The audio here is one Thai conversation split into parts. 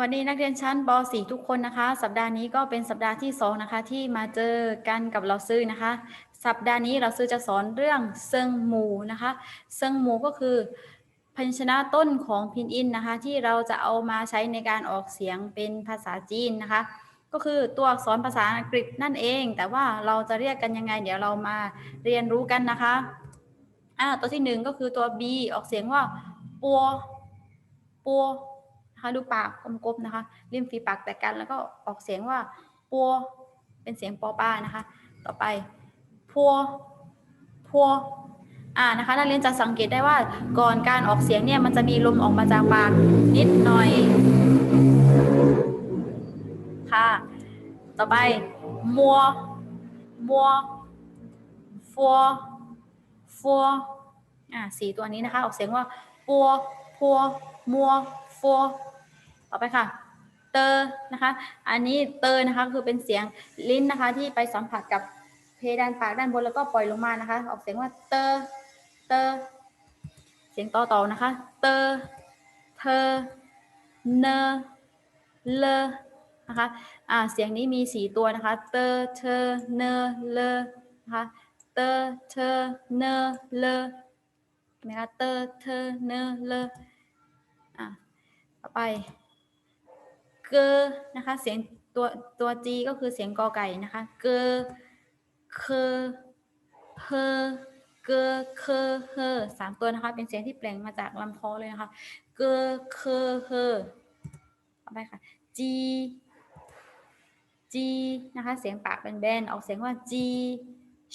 วัสดีนักเรียนชั้นป .4 ทุกคนนะคะ สัปดาห์นี้ก็เป็นสัปดาห์ที่2นะคะที่มาเจอกันกับเราซื้อนะคะ สัปดาห์นี้เราซื้อจะสอนเรื่องเซิงหมูนะคะเซิงหมูก็คือพยัญชนะต้นของพินอินนะคะ ที่เราจะเอามาใช้ในการออกเสียงเป็นภาษาจีนนะคะ ก็คือตัวอักษรภาษาอังกฤษนั่นเอง แต่ว่าเราจะเรียกกันยังไง เดี๋ยวเรามาเรียนรู้กันนะคะอ่าตัวที่หนึ่งก็คือตัว B ออกเสียงว่าปัวปัว นะคะดูปากกลมๆนะคะริมฝีปากแตกกันแล้วก็ออกเสียงว่าปัวเป็นเสียงปอป้านะคะ ต่อไปพัวพัวอ่านะคะนักเรียนจะสังเกตได้ว่าก่อนการออกเสียงเนี่ยมันจะมีลมออกมาจากปากนิดหน่อยค่ะ ต่อไปมัวมัวฟัวฟัวอ่าสีตัวนี้นะคะ ออกเสียงว่าปัวพัวมัวฟัว ต่อไปค่ะ เตอนะคะ อันนี้เตอนะคะคือเป็นเสียงลิ้นนะคะ ที่ไปสัมผัสกับเพดานปากด้านบนแล้วก็ปล่อยลงมานะคะ ออกเสียงว่าเตอเตอเสียงต่อต่อนะคะ เตอเธอเนเลนะคะอ่าเสียงนี้มีสีตัวนะคะ เตอเธอเนเลนะคะเตอเธอเนเลนะคะเตอเธอเนเลอ่าต่อไป เกอนะคะ เสียงตัวตัว G ก็คือเสียงกอไก่นะคะเกอเคเพอเกอเคเฮอสามตัวนะคะ เป็นเสียงที่แปลงมาจากลำคอเลยนะคะเกอเคเฮอต่อไปค่ะ G G นะคะ เสียงปากเป็นแบนออกเสียงว่า G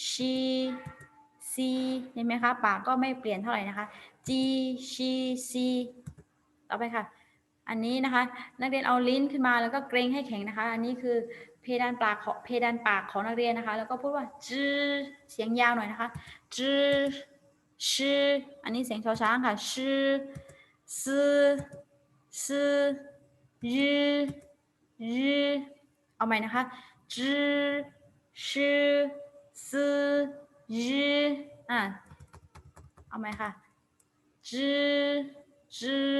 ชีซีเห็นไหมคะ ปากก็ไม่เปลี่ยนเท่าไหร่นะคะ G ชีซีต่อไปค่ะ อันนี้นะคะ นักเรียนเอาลิ้นขึ้นมาแล้วก็เกรงให้แข็งนะคะ อันนี้คือเพดานปากของเพดานปากของนักเรียนนะคะ แล้วก็พูดว่าจื้อเสียงยาวหน่อยนะคะจื้อชื่ออันนี้เสียงชอช้างค่ะชื่อซื้อซื้อยือยือเอาใหม่นะคะจื้อชื่อซื้อยืออะเอาใหม่ค่ะจื้อจื้อ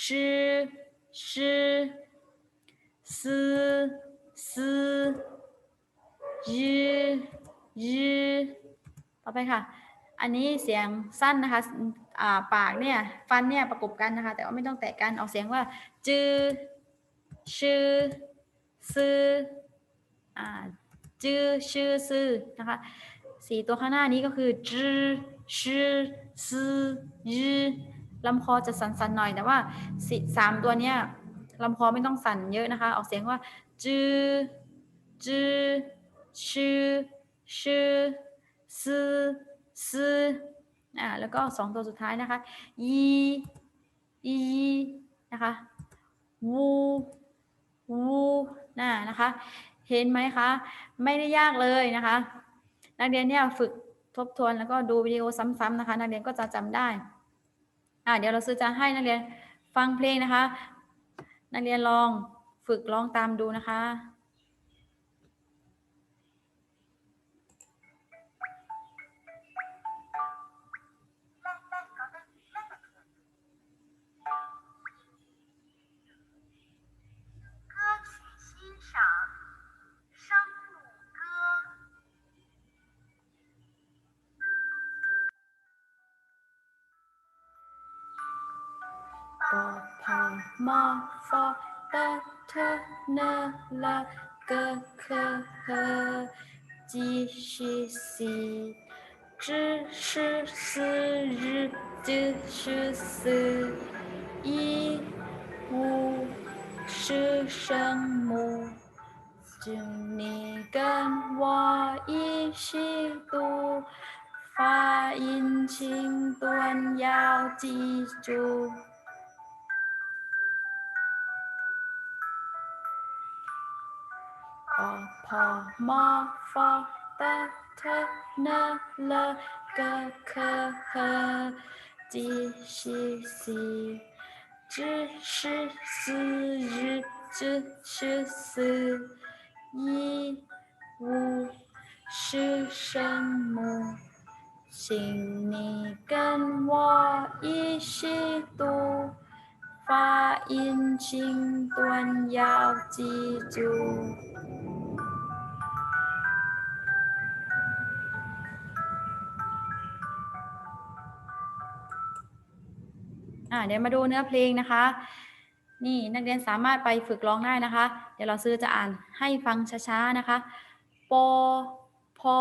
诗诗思思ยืยืต่อไปค่ะ อันนี้เสียงสั้นนะคะ อ่า ปากเนี่ย ฟันเนี่ยประกบกันนะคะ แต่ว่าไม่ต้องแตะกัน ออกเสียงว่า จือชื่อซื้ออ่า จือชื่อซื้อนะคะ สีตัวข้างหน้านี้ก็คือ จือชื่อซื้อยือ ลำคอจะสั่นๆหน่อยแต่ว่าสามตัวเนี้ยลำคอไม่ต้องสั่นเยอะนะคะ ออกเสียงว่าจื้อจื้อชื่อชื่อซื้อซื้ออ่าแล้วก็สองตัวสุดท้ายนะคะยีอีนะคะวูวูน่ะนะคะ เห็นไหมคะ ไม่ได้ยากเลยนะคะ นักเรียนเนี่ยฝึกทบทวนแล้วก็ดูวิดีโอซ้ำๆนะคะ นักเรียนก็จะจำได้ อ่าเดี๋ยวเราซื้อจะให้นักเรียนฟังเพลงนะคะ นักเรียนลองฝึกร้องตามดูนะคะ ปอพอมอฟอตะเทเนละเกะเคเฮจีชิซี知是是日就是四一五是声母就你跟我一起读发音清短要记住。 a pa ma fa ba ta na la ga ka ha di shi si zhi shi si zhi zhi shi si yi wu shi shen mu 请你跟我一起读。音清端要记住。อ่าเดี๋ยวมาดูเนื้อเพลงนะคะ นี่นักเรียนสามารถไปฝึกร้องได้นะคะ เดี๋ยวเราซื้อจะอ่านให้ฟังช้าๆนะคะปอพอ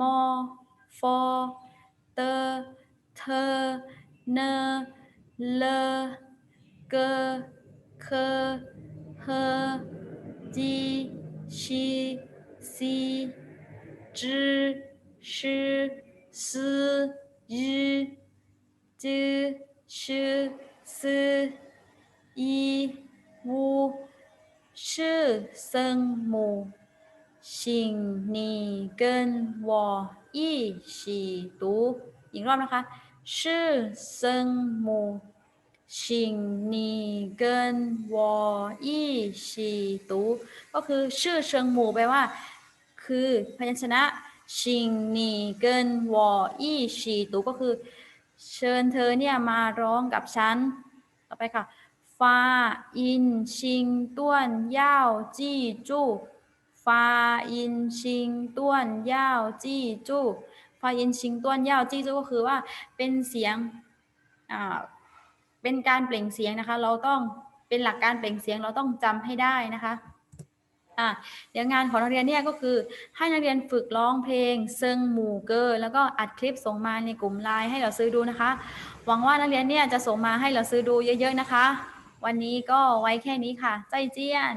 มอฟอเตเธอเนเล เกเคเฮจีชีซีจืชื่อส日知是是一五是声母，请你跟我一起读。อีกรอบนะคะ是声母， ชิงนีเกินวออี้ชีตูก็คือชื่อเชิงหมู่แปลว่า คือพยัญชนะชิงนีเกินวออี้ชีตูก็คือ เชิญเธอเนี่ยมาร้องกับฉัน ต่อไปค่ะฟาอินชิงต้วนย่าวจี้จู้ฟาอินชิงต้วนย่าจี้จู้ฟาอินชิงต้วนย่าจี้จู้ก็คือว่าเป็นเสียงอ่า เป็นการเปล่งเสียงนะคะ เราต้องเป็นหลักการเปล่งเสียงเราต้องจำให้ได้นะคะอะเดี๋ยวงานของนักเรียนเนี่ยก็คือให้นักเรียนฝึกร้องเพลงเซิงหมู่เกอร์แล้วก็อัดคลิปส่งมาในกลุ่มไลน์ให้เราซื้อดูนะคะ หวังว่านักเรียนเนี่ยจะส่งมาให้เราซื้อดูเยอะ ๆนะคะ วันนี้ก็ไว้แค่นี้ค่ะ ใจเจียน